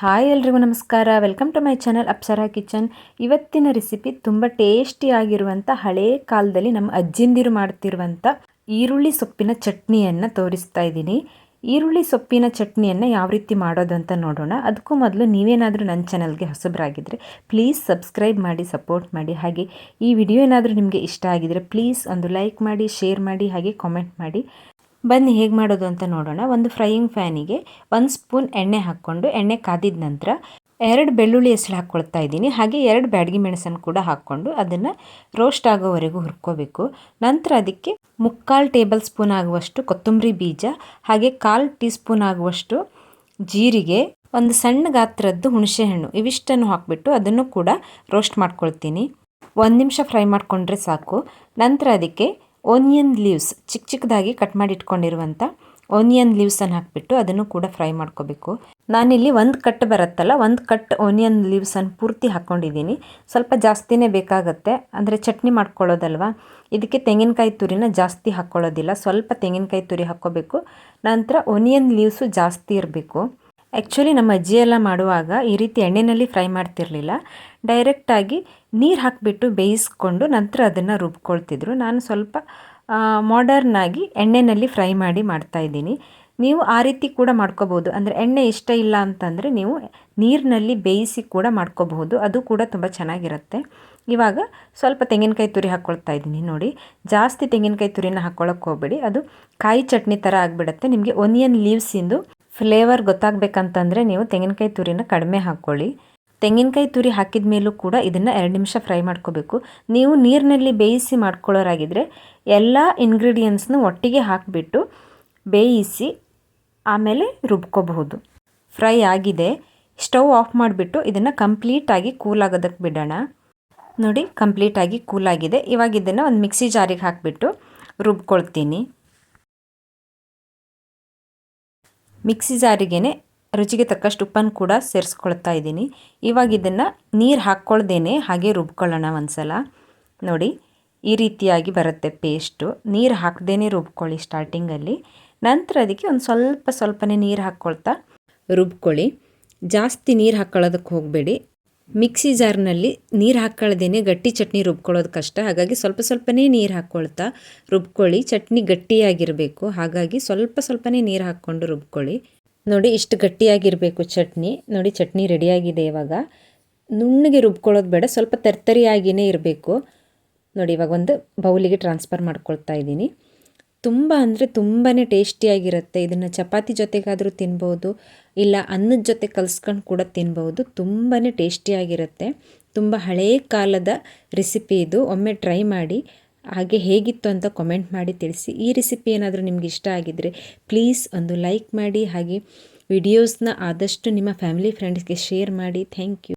Hi ಎಲ್ರಿಗೂ ನಮಸ್ಕಾರ. Welcome to my channel Apsara kitchen ಇವತ್ತಿನ ರೆಸಿಪಿ ತುಂಬ ಟೇಸ್ಟಿಯಾಗಿರುವಂಥ ಹಳೇ ಕಾಲದಲ್ಲಿ ನಮ್ಮ ಅಜ್ಜಿಂದಿರು ಮಾಡ್ತಿರುವಂಥ ಈರುಳ್ಳಿ ಸೊಪ್ಪಿನ ಚಟ್ನಿಯನ್ನು ತೋರಿಸ್ತಾ ಇದ್ದೀನಿ. ಈರುಳ್ಳಿ ಸೊಪ್ಪಿನ ಚಟ್ನಿಯನ್ನು ಯಾವ ರೀತಿ ಮಾಡೋದು ಅಂತ ನೋಡೋಣ. ಅದಕ್ಕೂ ಮೊದಲು ನೀವೇನಾದರೂ ನನ್ನ ಚಾನಲ್ಗೆ ಹೊಸಬರಾಗಿದ್ದರೆ ಪ್ಲೀಸ್ ಸಬ್ಸ್ಕ್ರೈಬ್ ಮಾಡಿ ಸಪೋರ್ಟ್ ಮಾಡಿ. ಹಾಗೆ ಈ ವಿಡಿಯೋ ಏನಾದರೂ ನಿಮಗೆ ಇಷ್ಟ ಆಗಿದರೆ ಪ್ಲೀಸ್ ಒಂದು ಲೈಕ್ ಮಾಡಿ ಶೇರ್ ಮಾಡಿ, ಹಾಗೆ ಕಾಮೆಂಟ್ ಮಾಡಿ. ಬನ್ನಿ ಹೇಗೆ ಮಾಡೋದು ಅಂತ ನೋಡೋಣ. ಒಂದು ಫ್ರೈಯಿಂಗ್ ಫ್ಯಾನಿಗೆ ಒಂದು ಸ್ಪೂನ್ ಎಣ್ಣೆ ಹಾಕ್ಕೊಂಡು, ಎಣ್ಣೆ ಕಾದಿದ ನಂತರ ಎರಡು ಬೆಳ್ಳುಳ್ಳಿ ಹೆಸರು ಹಾಕ್ಕೊಳ್ತಾ ಇದ್ದೀನಿ. ಹಾಗೆ ಎರಡು ಬ್ಯಾಡಗಿ ಮೆಣಸನ್ನು ಕೂಡ ಹಾಕ್ಕೊಂಡು ಅದನ್ನು ರೋಸ್ಟ್ ಆಗೋವರೆಗೂ ಹುರ್ಕೋಬೇಕು. ನಂತರ ಅದಕ್ಕೆ ಮುಕ್ಕಾಲು ಟೇಬಲ್ ಸ್ಪೂನ್ ಆಗುವಷ್ಟು ಕೊತ್ತಂಬರಿ ಬೀಜ, ಹಾಗೆ ಕಾಲು ಟೀ ಸ್ಪೂನ್ ಆಗುವಷ್ಟು ಜೀರಿಗೆ, ಒಂದು ಸಣ್ಣ ಗಾತ್ರದ್ದು ಹುಣಸೆಹಣ್ಣು ಇವಿಷ್ಟನ್ನು ಹಾಕಿಬಿಟ್ಟು ಅದನ್ನು ಕೂಡ ರೋಸ್ಟ್ ಮಾಡ್ಕೊಳ್ತೀನಿ. ಒಂದು ನಿಮಿಷ ಫ್ರೈ ಮಾಡಿಕೊಂಡ್ರೆ ಸಾಕು. ನಂತರ ಅದಕ್ಕೆ ಓನಿಯನ್ ಲೀವ್ಸ್ ಚಿಕ್ಕ ಚಿಕ್ಕದಾಗಿ ಕಟ್ ಮಾಡಿ ಇಟ್ಕೊಂಡಿರುವಂಥ ಓನಿಯನ್ ಲೀವ್ಸನ್ನು ಹಾಕಿಬಿಟ್ಟು ಅದನ್ನು ಕೂಡ ಫ್ರೈ ಮಾಡ್ಕೋಬೇಕು. ನಾನಿಲ್ಲಿ ಒಂದು ಕಟ್ ಬರುತ್ತಲ್ಲ, ಒಂದು ಕಟ್ ಓನಿಯನ್ ಲೀವ್ಸನ್ನು ಪೂರ್ತಿ ಹಾಕ್ಕೊಂಡಿದ್ದೀನಿ. ಸ್ವಲ್ಪ ಜಾಸ್ತಿನೇ ಬೇಕಾಗುತ್ತೆ, ಅಂದರೆ ಚಟ್ನಿ ಮಾಡ್ಕೊಳ್ಳೋದಲ್ವ? ಇದಕ್ಕೆ ತೆಂಗಿನಕಾಯಿ ತುರಿನ ಜಾಸ್ತಿ ಹಾಕ್ಕೊಳ್ಳೋದಿಲ್ಲ, ಸ್ವಲ್ಪ ತೆಂಗಿನಕಾಯಿ ತುರಿ ಹಾಕ್ಕೋಬೇಕು. ನಂತರ ಓನಿಯನ್ ಲೀವ್ಸು ಜಾಸ್ತಿ ಇರಬೇಕು. ಆ್ಯಕ್ಚುಲಿ ನಮ್ಮ ಅಜ್ಜಿ ಎಲ್ಲ ಮಾಡುವಾಗ ಈ ರೀತಿ ಎಣ್ಣೆಯಲ್ಲಿ ಫ್ರೈ ಮಾಡ್ತಿರಲಿಲ್ಲ. ಡೈರೆಕ್ಟಾಗಿ ನೀರು ಹಾಕಿಬಿಟ್ಟು ಬೇಯಿಸ್ಕೊಂಡು ನಂತರ ಅದನ್ನು ರುಬ್ಕೊಳ್ತಿದ್ರು. ನಾನು ಸ್ವಲ್ಪ ಮಾಡರ್ನಾಗಿ ಎಣ್ಣೆಯಲ್ಲಿ ಫ್ರೈ ಮಾಡಿ ಮಾಡ್ತಾಯಿದ್ದೀನಿ ನೀವು ಆ ರೀತಿ ಕೂಡ ಮಾಡ್ಕೋಬೋದು ಅಂದರೆ ಎಣ್ಣೆ ಇಷ್ಟ ಇಲ್ಲ ಅಂತಂದರೆ ನೀವು ನೀರಿನಲ್ಲಿ ಬೇಯಿಸಿ ಕೂಡ ಮಾಡ್ಕೋಬಹುದು. ಅದು ಕೂಡ ತುಂಬ ಚೆನ್ನಾಗಿರುತ್ತೆ. ಇವಾಗ ಸ್ವಲ್ಪ ತೆಂಗಿನಕಾಯಿ ತುರಿ ಹಾಕ್ಕೊಳ್ತಾ ಇದ್ದೀನಿ ನೋಡಿ. ಜಾಸ್ತಿ ತೆಂಗಿನಕಾಯಿ ತುರಿನ ಹಾಕ್ಕೊಳ್ಳೋಕೆ ಹೋಗಬೇಡಿ. ಅದು ಕಾಯಿ ಚಟ್ನಿ ಥರ ಆಗಿಬಿಡುತ್ತೆ. ನಿಮಗೆ ಒನಿಯನ್ ಲೀವ್ಸಿಂದು ಫ್ಲೇವರ್ ಗೊತ್ತಾಗಬೇಕಂತಂದರೆ ನೀವು ತೆಂಗಿನಕಾಯಿ ತುರಿನ ಕಡಿಮೆ ಹಾಕ್ಕೊಳ್ಳಿ. ತೆಂಗಿನಕಾಯಿ ತುರಿ ಹಾಕಿದ ಮೇಲೂ ಕೂಡ ಇದನ್ನು ಎರಡು ನಿಮಿಷ ಫ್ರೈ ಮಾಡ್ಕೋಬೇಕು. ನೀವು ನೀರಿನಲ್ಲಿ ಬೇಯಿಸಿ ಮಾಡ್ಕೊಳ್ಳೋರಾಗಿದ್ದರೆ ಎಲ್ಲ ಇಂಗ್ರೀಡಿಯೆಂಟ್ಸ್ನ ಒಟ್ಟಿಗೆ ಹಾಕಿಬಿಟ್ಟು ಬೇಯಿಸಿ ಆಮೇಲೆ ರುಬ್ಕೋಬಹುದು. ಫ್ರೈ ಆಗಿದೆ. ಸ್ಟವ್ ಆಫ್ ಮಾಡಿಬಿಟ್ಟು ಇದನ್ನು ಕಂಪ್ಲೀಟಾಗಿ ಕೂಲ್ ಆಗೋದಕ್ಕೆ ಬಿಡೋಣ. ನೋಡಿ ಕಂಪ್ಲೀಟಾಗಿ ಕೂಲಾಗಿದೆ ಇವಾಗ ಇದನ್ನು ಒಂದು ಮಿಕ್ಸಿ ಜಾರಿಗೆ ಹಾಕಿಬಿಟ್ಟು ರುಬ್ಕೊಳ್ತೀನಿ. ಮಿಕ್ಸಿ ಜಾರಿಗೇ ರುಚಿಗೆ ತಕ್ಕಷ್ಟು ಉಪ್ಪನ್ನು ಕೂಡ ಸೇರಿಸ್ಕೊಳ್ತಾ ಇದ್ದೀನಿ. ಇವಾಗ ಇದನ್ನು ನೀರು ಹಾಕ್ಕೊಳ್ದೇನೆ ಹಾಗೆ ರುಬ್ಕೊಳ್ಳೋಣ ಒಂದು ಸಲ ನೋಡಿ, ಈ ರೀತಿಯಾಗಿ ಬರುತ್ತೆ ಪೇಸ್ಟು. ನೀರು ಹಾಕ್ದೇ ರುಬ್ಕೊಳ್ಳಿ ಸ್ಟಾರ್ಟಿಂಗಲ್ಲಿ. ನಂತರ ಅದಕ್ಕೆ ಒಂದು ಸ್ವಲ್ಪ ಸ್ವಲ್ಪನೇ ನೀರು ಹಾಕ್ಕೊಳ್ತಾ ರುಬ್ಕೊಳ್ಳಿ. ಜಾಸ್ತಿ ನೀರು ಹಾಕ್ಕೊಳ್ಳೋದಕ್ಕೆ ಹೋಗಬೇಡಿ. ಮಿಕ್ಸಿ ಜಾರ್ನಲ್ಲಿ ನೀರು ಹಾಕ್ಕೊಳ್ದೇನೆ ಗಟ್ಟಿ ಚಟ್ನಿ ರುಬ್ಕೊಳ್ಳೋದು ಕಷ್ಟ. ಹಾಗಾಗಿ ಸ್ವಲ್ಪ ಸ್ವಲ್ಪನೇ ನೀರು ಹಾಕ್ಕೊಳ್ತಾ ರುಬ್ಕೊಳ್ಳಿ. ಚಟ್ನಿ ಗಟ್ಟಿಯಾಗಿರಬೇಕು. ಹಾಗಾಗಿ ಸ್ವಲ್ಪ ಸ್ವಲ್ಪನೇ ನೀರು ಹಾಕ್ಕೊಂಡು ರುಬ್ಕೊಳ್ಳಿ. ನೋಡಿ, ಇಷ್ಟು ಗಟ್ಟಿಯಾಗಿರಬೇಕು ಚಟ್ನಿ. ನೋಡಿ, ಚಟ್ನಿ ರೆಡಿಯಾಗಿದೆ ಇವಾಗ. ನುಣ್ಣಗೆ ರುಬ್ಕೊಳ್ಳೋದು ಬೇಡ, ಸ್ವಲ್ಪ ತರ್ತರಿಯಾಗಿಯೇ ಇರಬೇಕು. ನೋಡಿ, ಇವಾಗ ಒಂದು ಬೌಲಿಗೆ ಟ್ರಾನ್ಸ್ಫರ್ ಮಾಡ್ಕೊಳ್ತಾ ಇದ್ದೀನಿ. ತುಂಬ ಅಂದರೆ ತುಂಬಾ ಟೇಸ್ಟಿಯಾಗಿರುತ್ತೆ. ಇದನ್ನು ಚಪಾತಿ ಜೊತೆಗಾದರೂ ತಿನ್ಬೋದು, ಇಲ್ಲ ಅನ್ನದ ಜೊತೆ ಕಲ್ಸ್ಕೊಂಡು ಕೂಡ ತಿನ್ಬೋದು. ತುಂಬಾ ಟೇಸ್ಟಿಯಾಗಿರುತ್ತೆ. ತುಂಬ ಹಳೇ ಕಾಲದ ರೆಸಿಪಿ ಇದು. ಒಮ್ಮೆ ಟ್ರೈ ಮಾಡಿ, ಹಾಗೆ ಹೇಗಿತ್ತು ಅಂತ ಕಾಮೆಂಟ್ ಮಾಡಿ ತಿಳಿಸಿ. ಈ ರೆಸಿಪಿ ಏನಾದರೂ ನಿಮ್ಗೆ ಇಷ್ಟ ಆಗಿದ್ದರೆ ಪ್ಲೀಸ್ ಒಂದು ಲೈಕ್ ಮಾಡಿ, ಹಾಗೆ ವಿಡಿಯೋಸ್ನ ಆದಷ್ಟು ನಿಮ್ಮ ಫ್ಯಾಮಿಲಿ ಫ್ರೆಂಡ್ಸ್ಗೆ ಶೇರ್ ಮಾಡಿ. Thank you